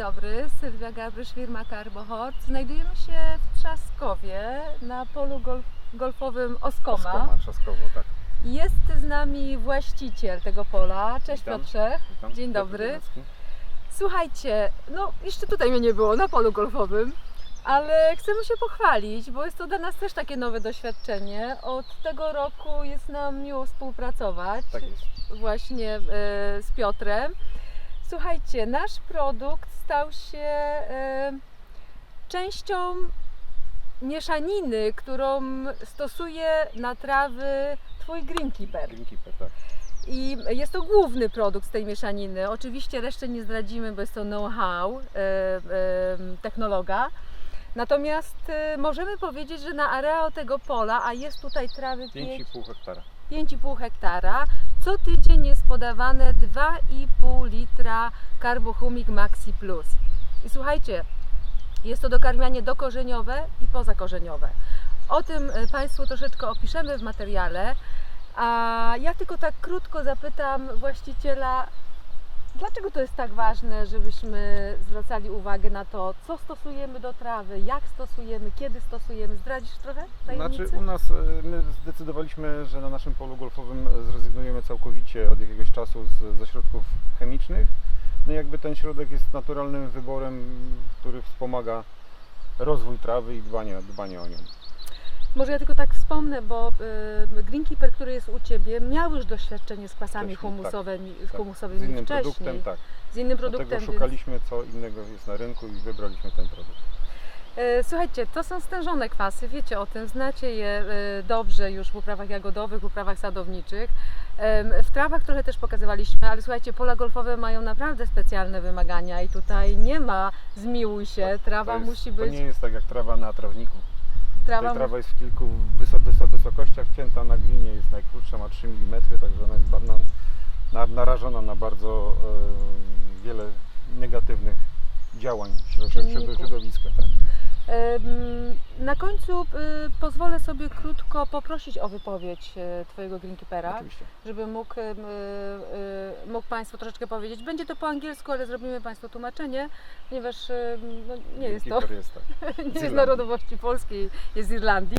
dobry, Sylwia Gabrysz, firma Carbohort. Znajdujemy się w Trzaskowie na polu golf, golfowym Oskoma. Oskoma, Trzaskowo, tak. Jest z nami właściciel tego pola. Cześć Witam. Piotrze. Witam. Dzień dobry. Słuchajcie, no jeszcze tutaj mnie nie było na polu golfowym, ale chcemy się pochwalić, bo jest to dla nas też takie nowe doświadczenie. Od tego roku jest nam miło współpracować Tak jest. właśnie e, z Piotrem. Słuchajcie, nasz produkt stał się częścią mieszaniny, którą stosuje na trawy Twój Greenkeeper. Greenkeeper, tak. I jest to główny produkt z tej mieszaniny. Oczywiście resztę nie zdradzimy, bo jest to know-how technologa. Natomiast e, możemy powiedzieć, że na areał tego pola, a jest tutaj trawy 5 5,5 hektara. 5,5 hektara, co tydzień jest podawane 2,5 litra Carbohumik Maxi Plus. I słuchajcie, jest to dokarmianie dokorzeniowe i pozakorzeniowe. O tym e, Państwu troszeczkę opiszemy w materiale. A ja tylko tak krótko zapytam właściciela, dlaczego to jest tak ważne, żebyśmy zwracali uwagę na to, co stosujemy do trawy, jak stosujemy, kiedy stosujemy. Zdradzisz trochę tajemnicy? Znaczy u nas, e, my zdecydowaliśmy, że na naszym polu golfowym zrezygnujemy całkowicie od jakiegoś czasu z, ze środków chemicznych. No i jakby ten środek jest naturalnym wyborem, który wspomaga rozwój trawy i dbanie, dbanie o nią. Może ja tylko tak wspomnę, bo y, Greenkeeper, który jest u Ciebie, miał już doświadczenie z kwasami Wcześniej, humusowymi, Tak, humusowymi z innym wcześniej. produktem, tak. Z innym Dlatego produktem. więc- szukaliśmy co innego jest na rynku i wybraliśmy ten produkt. E, Słuchajcie, to są stężone kwasy, wiecie o tym, znacie je e, dobrze już w uprawach jagodowych, w uprawach sadowniczych. W trawach trochę też pokazywaliśmy, ale słuchajcie, pola golfowe mają naprawdę specjalne wymagania i tutaj nie ma zmiłuj się, trawa To jest, musi To być, nie jest tak jak trawa na trawniku. Trawa, trawa jest w kilku wysok, wysok, wysokościach cięta na glinie, jest najkrótsza, ma 3 mm, także ona jest na, na, narażona na bardzo e, wiele negatywnych działań środowiska. Tak. Na końcu y, pozwolę sobie krótko poprosić o wypowiedź e, Twojego Greenkeepera. Oczywiście. żeby mógł, em, y, y, mógł Państwu troszeczkę powiedzieć. Będzie to po angielsku, ale zrobimy Państwu tłumaczenie, ponieważ em, no, nie jest to, jest tak. nie jest Irlandii. narodowości polskiej, jest z Irlandii.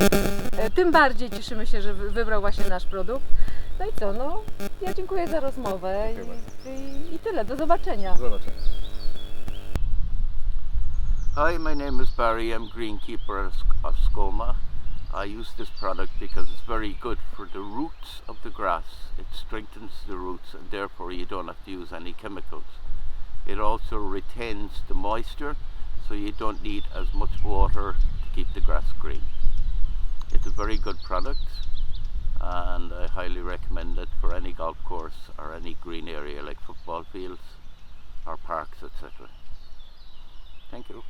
E, Tym bardziej cieszymy się, że wy- wybrał właśnie nasz produkt. No i co, no ja dziękuję za rozmowę Dziękuję i, i, i tyle, do zobaczenia. Do zobaczenia. Hi, my name is Barry. I'm greenkeeper of Scoma. I use this product because it's very good for the roots of the grass. It strengthens the roots and therefore you don't have to use any chemicals. It also retains the moisture so you don't need as much water to keep the grass green. It's a very good product and I highly recommend it for any golf course or any green area like football fields or parks, etc. Thank you.